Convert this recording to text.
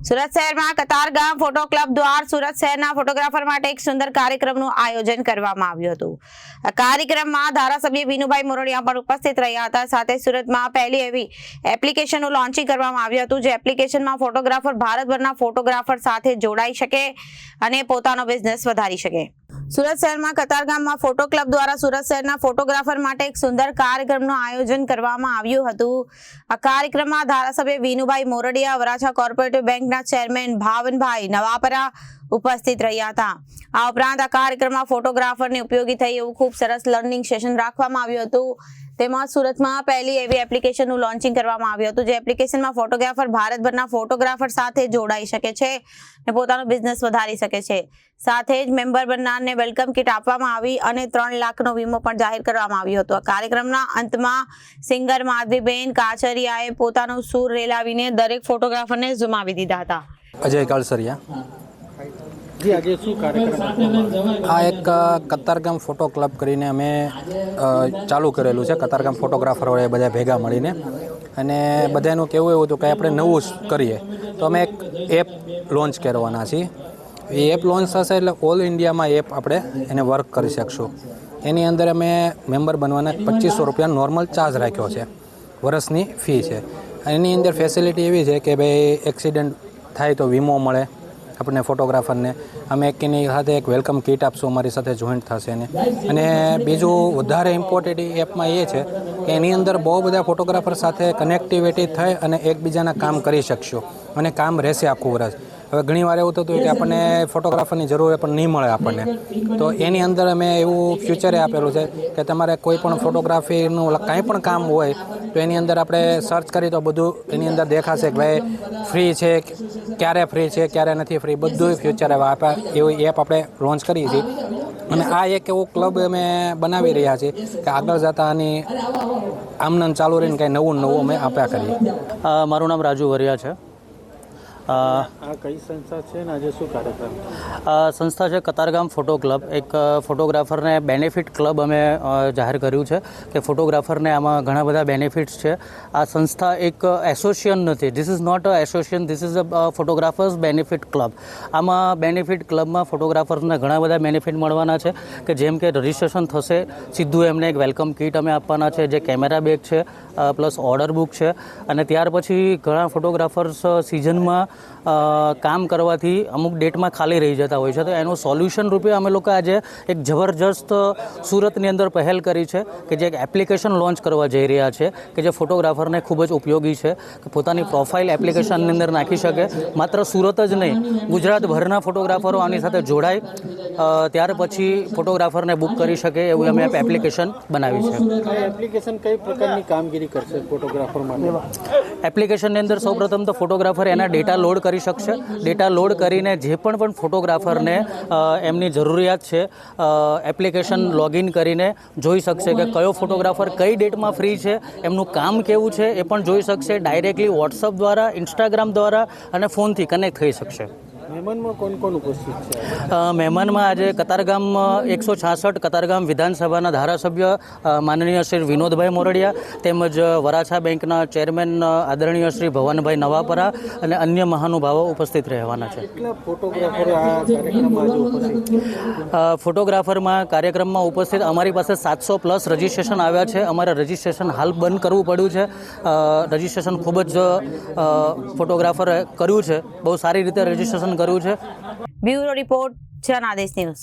સુરત શહેરમાં Katargam photo club દ્વારા સુરત શહેરના ફોટોગ્રાફર માટે એક સુંદર કાર્યક્રમનું આયોજન કરવામાં આવ્યું હતું. આ કાર્યક્રમમાં ધારાસભ્ય વિનુભાઈ મોરડિયા પણ ઉપસ્થિત રહ્યા હતા. સાથે સુરતમાં પહેલી એવી એપ્લિકેશનનું લોન્ચિંગ કરવામાં આવ્યું હતું, જે એપ્લિકેશનમાં ફોટોગ્રાફર ભારતભરના ફોટોગ્રાફર સાથે જોડાઈ શકે અને પોતાનો બિઝનેસ વધારી શકે. સુરત શહેરમાં કતારગામમાં ફોટો ક્લબ દ્વારા સુરત શહેરના ફોટોગ્રાફર માટે એક સુંદર કાર્યક્રમનું આયોજન કરવામાં આવ્યું હતું. આ કાર્યક્રમમાં ધારાસભ્ય વિનુભાઈ મોરડિયા, વરાછા કોર્પોરેટિવ બેંકના ચેરમેન ભાવનભાઈ નવાપરા ઉપસ્થિત રહ્યા હતા. આ ઉપરાંત આ કાર્યક્રમમાં ફોટોગ્રાફરને ઉપયોગી થઈ એવું ખૂબ સરસ લર્નિંગ સેશન રાખવામાં આવ્યું હતું. તેમાં સુરતમાં પહેલી એવી એપ્લિકેશનનું લોન્ચિંગ કરવામાં આવ્યું હતું, જે એપ્લિકેશનમાં ફોટોગ્રાફર ભારતભરના ફોટોગ્રાફર સાથે જોડાઈ શકે છે અને પોતાનો બિઝનેસ વધારી શકે છે. સાથે જ મેમ્બર બનનારને વેલકમ કિટ આપવામાં આવી અને ત્રણ લાખનો વીમો પણ જાહેર કરવામાં આવ્યો હતો. આ કાર્યક્રમના અંતમાં સિંગર માધવીબેન કાચરિયાએ પોતાનો સૂર રેલાવીને દરેક ફોટોગ્રાફરને ઝુમાવી દીધા હતા. અજય કાળસરિયા જી આજે શું કાર્યક્રમ આ એક કતારગામ ફોટો ક્લબ કરીને અમે ચાલુ કરેલું છે. કતારગામ ફોટોગ્રાફરો એ બધા ભેગા મળીને. અને બધાનું કેવું એવું હતું કે આપણે નવું કરીએ. તો અમે એક એપ લોન્ચ કરવાના છીએ. એ એપ લોન્ચ થશે એટલે ઓલ ઇન્ડિયામાં એપ આપણે એને વર્ક કરી શકશું. એની અંદર અમે મેમ્બર બનવાના પચીસો રૂપિયા નોર્મલ ચાર્જ રાખ્યો છે. વર્ષની ફી છે. એની અંદર ફેસિલિટી એવી છે કે ભાઈ એક્સિડન્ટ થાય તો વીમો મળે. આપણને ફોટોગ્રાફરને. અમે એક એની સાથે એક વેલકમ કીટ આપશું, અમારી સાથે જોઈન્ટ થશે ને અને બીજું વધારે ઇમ્પોર્ટન્ટ એપમાં એ છે એની અંદર બહુ બધા ફોટોગ્રાફર સાથે કનેક્ટિવિટી થઈ અને એકબીજાના કામ કરી શકશો અને કામ રહેશે આખું વર્ષ હવે ઘણીવાર એવું થતું કે આપણને ફોટોગ્રાફરની જરૂર પણ નહીં મળે આપણને. તો એની અંદર અમે એવું ફ્યુચરે આપેલું છે કે તમારે કોઈ પણ ફોટોગ્રાફીનું કાંઈ પણ કામ હોય, તો એની અંદર આપણે સર્ચ કરી તો બધું એની અંદર દેખાશે કે ભાઈ ફ્રી છે, ક્યારે ફ્રી છે, ક્યારે નથી ફ્રી બધું ફ્યુચર એવા આપે, એવી એપ આપણે લોન્ચ કરીએ છીએ અને આ એક એવો ક્લબ અમે બનાવી રહ્યા છીએ કે આગળ જતા આની આમનામ ચાલુ રહીને કંઈ નવું નવું અમે આપ્યા કરીએ. મારું નામ રાજુ વરિયા છે. આ કઈ સંસ્થા છે ને? આજે શું કાર્યક્રમ આ સંસ્થા છે કતારગામ ફોટો ક્લબ. એક ફોટોગ્રાફરને બેનિફિટ ક્લબ અમે જાહેર કર્યું છે કે ફોટોગ્રાફરને આમાં ઘણા બધા બેનિફિટ્સ છે. આ સંસ્થા એક એસોસિએશન નથી. This is not a association this is a photographers benefit club આમાં બેનિફિટ ક્લબમાં ફોટોગ્રાફર્સને ઘણા બધા બેનિફિટ મળવાના છે કે જેમ કે રજિસ્ટ્રેશન થશે. સીધું એમને એક વેલકમ કીટ અમે આપવાના છે જે કેમેરા બેગ છે પ્લસ ઓર્ડર બુક છે. અને ત્યાર પછી ઘણા ફોટોગ્રાફર્સ સિઝનમાં કામ કરવાથી અમુક ડેટમાં ખાલી રહી જતા હોય છે. તો એનું સોલ્યુશન રૂપે અમે લોકો આજે એક જબરજસ્ત સુરતની અંદર પહેલ કરી છે કે જે એક એપ્લિકેશન લોન્ચ કરવા જઈ રહ્યા છે, કે જે ફોટોગ્રાફરને ખૂબ જ ઉપયોગી છે, કે પોતાની પ્રોફાઇલ એપ્લિકેશનની અંદર નાખી શકે. માત્ર સુરત જ નહીં, ગુજરાતભરના ફોટોગ્રાફરો આની સાથે જોડાય. ત્યાર પછી ફોટોગ્રાફરને બુક કરી શકે એવું અમે એપ્લિકેશન બનાવી છે. એપ્લિકેશન કઈ પ્રકારની કામગીરી કરશે ફોટોગ્રાફર માટે? એપ્લિકેશનની અંદર સૌપ્રથમ તો ફોટોગ્રાફર એના ડેટા લોડ કરી શકશે. ડેટા લોડ કરીને જે પણ પણ ફોટોગ્રાફરને એમની જરૂરિયાત છે એપ્લિકેશન લોગિન કરીને જોઈ શકશે કે કયો ફોટોગ્રાફર કઈ ડેટમાં ફ્રી છે એમનું કામ કેવું છે એ પણ જોઈ શકશે. ડાયરેક્ટલી વોટ્સઅપ દ્વારા ઇન્સ્ટાગ્રામ દ્વારા અને ફોનથી કનેક્ટ થઈ શકશે. મહેમાનમાં કોણ કોણ ઉપસ્થિત છે? મહેમાનમાં આજે કતારગામ એકસો છાસઠ કતારગામ વિધાનસભાના ધારાસભ્ય માનનીય શ્રી વિનોદભાઈ મોરડિયા તેમજ વરાછા બેંકના ચેરમેન આદરણીય શ્રી ભવનભાઈ નવાપરા અને અન્ય મહાનુભાવો ઉપસ્થિત રહેવાના છે. ફોટોગ્રાફરમાં કાર્યક્રમમાં ઉપસ્થિત અમારી પાસે સાતસો પ્લસ રજિસ્ટ્રેશન આવ્યા છે. અમારે રજિસ્ટ્રેશન હાલ બંધ કરવું પડ્યું છે. રજિસ્ટ્રેશન ખૂબ જ ફોટોગ્રાફરે કર્યું છે. બહુ સારી રીતે રજિસ્ટ્રેશન કર્યું છે. Bureau report Janadesh news.